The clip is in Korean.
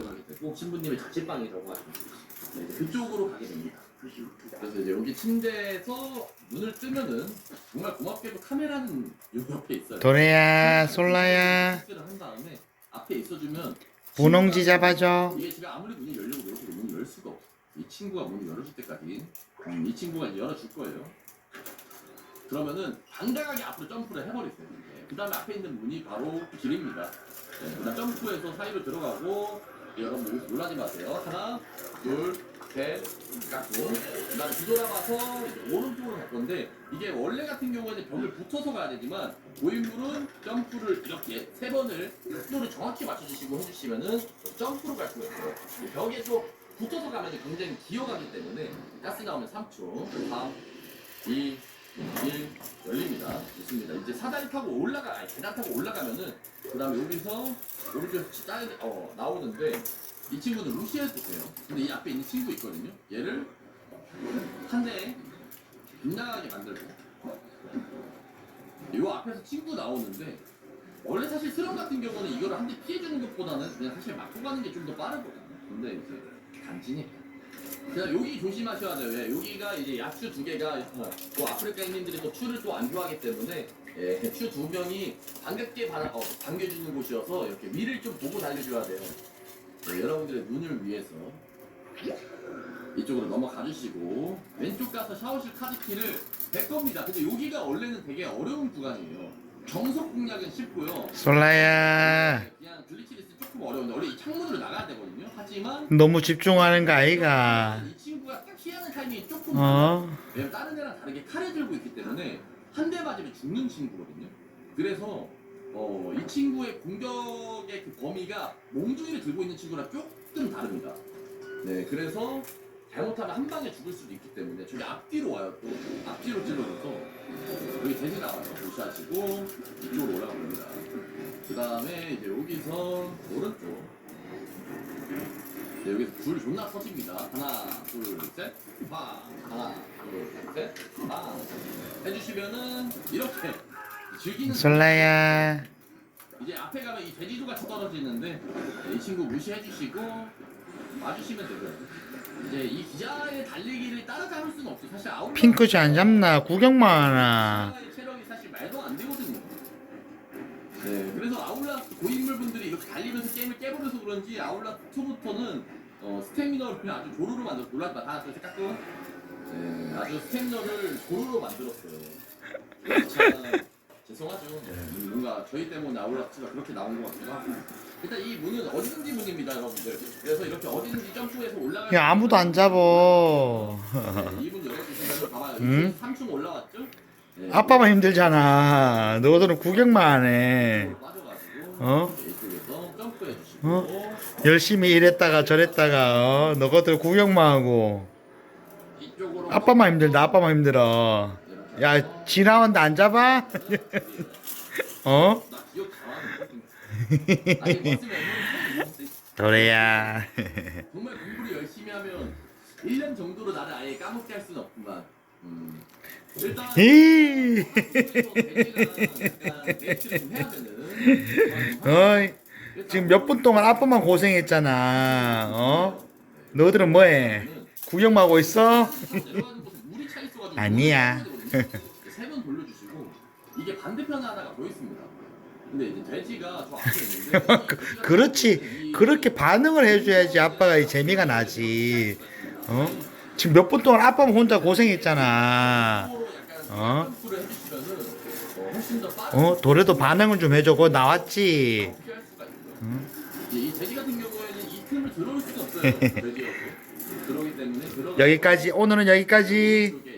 가게 되고 신부님의 자취방이라고 하시면 네, 이제 그쪽으로 가게 됩니다. 그래서 이제 여기 침대에서 눈을 뜨면은 정말 고맙게도 카메라는 요 옆에 있어요. 도래야, 솔라야, 한 다음에 앞에 있어주면 분홍지 잡아줘. 이게 지금 아무리 문이 열려고 노력해도 문이 열 수가 없어. 이 친구가 문이 열어줄 때까지 음, 이 친구가 이제 열어줄 거예요. 그러면은 당당하게 앞으로 점프를 해버리세요. 그 다음에 앞에 있는 문이 바로 길입니다. 네, 그다음 점프해서 사이로 들어가고 예, 여러분 놀라지 마세요. 하나, 둘, 셋, 깎고 그 다음에 뒤돌아봐서 이제 오른쪽으로 갈 건데 이게 원래 같은 경우에는 벽을 붙어서 가야 되지만 고인물은 점프를 이렇게 세 번을 각도를 정확히 맞춰주시고 해주시면은 점프로 갈 수가 있어요. 이 벽에 또 붙어서 가면 굉장히 기어가기 때문에 가스 나오면 3초, 3, 2, 1 열립니다. 좋습니다. 이제 사다리 타고 올라가, 아니 계단 타고 올라가면은 그 다음에 여기서 오른쪽에서 짜 어, 나오는데 이 친구는 루시아드세요. 근데 이 앞에 있는 친구 있거든요. 얘를 한 대에 빗나가게 만들고 이 앞에서 친구 나오는데 원래 사실 스럼 같은 경우는 이거를 한 대 피해주는 것보다는 그냥 사실 맞고 가는 게 좀 더 빠르거든요. 근데 이제 간지니까. 그냥 여기 조심하셔야 돼요. 예, 여기가 이제 야추 두 개가 어, 또 아프리카인들이 또 추를 또 안 좋아하기 때문에 예, 추두 명이 반갑게 바, 어, 반겨주는 곳이어서 이렇게 위를 좀 보고 달려줘야 돼요. 예, 여러분들의 눈을 위해서 이쪽으로 넘어가 주시고 왼쪽 가서 샤워실 카드키를 뺄 겁니다. 근데 여기가 원래는 되게 어려운 구간이에요. 정석 공략은 쉽고요. 솔라야, 그냥 글리치리스 조금 어려운데 원래 이 창문으로 나가야 되거든요. 하지만 너무 집중하는 거 아이가? 이 친구가 딱 피하는 타이밍이 조금 어? 왜냐면 다른 애랑 다르게 칼을 들고 있기 때문에 한 대 맞으면 죽는 친구거든요. 그래서 어, 이 친구의 공격의 그 범위가 몽둥이를 들고 있는 친구랑 조금 다릅니다. 네, 그래서 잘못하면 한 방에 죽을 수도 있기 때문에 저기 앞뒤로 와요 또 앞뒤로 찔러줘서 여기 돼지 나와요 무시하시고 이쪽으로 올라갑니다. 그 다음에 이제 여기서 오른쪽 네, 여기서 줄 존나 터집니다. 하나, 둘, 셋, 빵. 하나, 둘, 셋, 빵. 해주시면은 이렇게 즐기는 솔라야, 이제 앞에 가면 이 돼지도 같이 떨어지는데 네, 이 친구 무시해주시고 와주시면 되고요. 이제 이 기자의 달리기를 따라잡을 수는. 사실 아웃 핑크지 안 잡나? 구경만 하나. 기자의 체력이 사실 말도 안 되거든요. 네, 그래서 아울라스 고인물 분들이 이렇게 달리면서 게임을 깨버려서 그런지 아울라스 2부터는 어, 스태미너를 아주 조르르 만들어 놀라지 마. 하나, 둘, 셋, 깎고. 네, 아주 스태미너를 조르르 만들었어요. 참. 네, 저희 때문에 아울라스가 그렇게 나온 것 같기도 하고. 일단 이 문은 어디든지 문입니다, 여러분들. 그래서 이렇게 어디든지 점프해서 올라갈 야, 아무도 안 잡어. 이문 열어주시면 봐봐요. 응? 3층 올라왔죠? 네, 아빠만 힘들잖아. 너희들은 구경만 해. 빠져가지고 어? 이쪽에서 점프해 주시고 어? 열심히 일했다가 저랬다가, 어? 너희들 구경만 하고. 이쪽으로 아빠만 힘들다, 아빠만 힘들어. 이렇게 야, 지나왔는데 안 잡아? 어? 도래야. 정말 공부를 열심히 하면 1년 정도로 나를 아예 까먹게 할 수는 없구만 음. 일단 어이, 지금 몇 분 동안 아빠만 고생했잖아. 어? 너희들은 뭐해? 구경만 하고 있어? 아니야. 이게 반대편 하나가 더 있습니다. 근데 이제 돼지가 저 앞에 있는데 그- 그렇지. 그렇게 반응을 해줘야지 아빠가 이 재미가 나지. 어? 지금 몇 분 동안 아빠만 혼자 고생했잖아. 어? 점프를 해주시면은 어, 훨씬 더 빠르게 어? 도래도 반응을 좀 해줘. 그거 나왔지. 피할 수가 있고요. 이제 이 돼지 같은 경우에는 이 틈을 들어올 수가 없어요. 때문에 들어가 여기까지. 오늘은 여기까지. 쪽에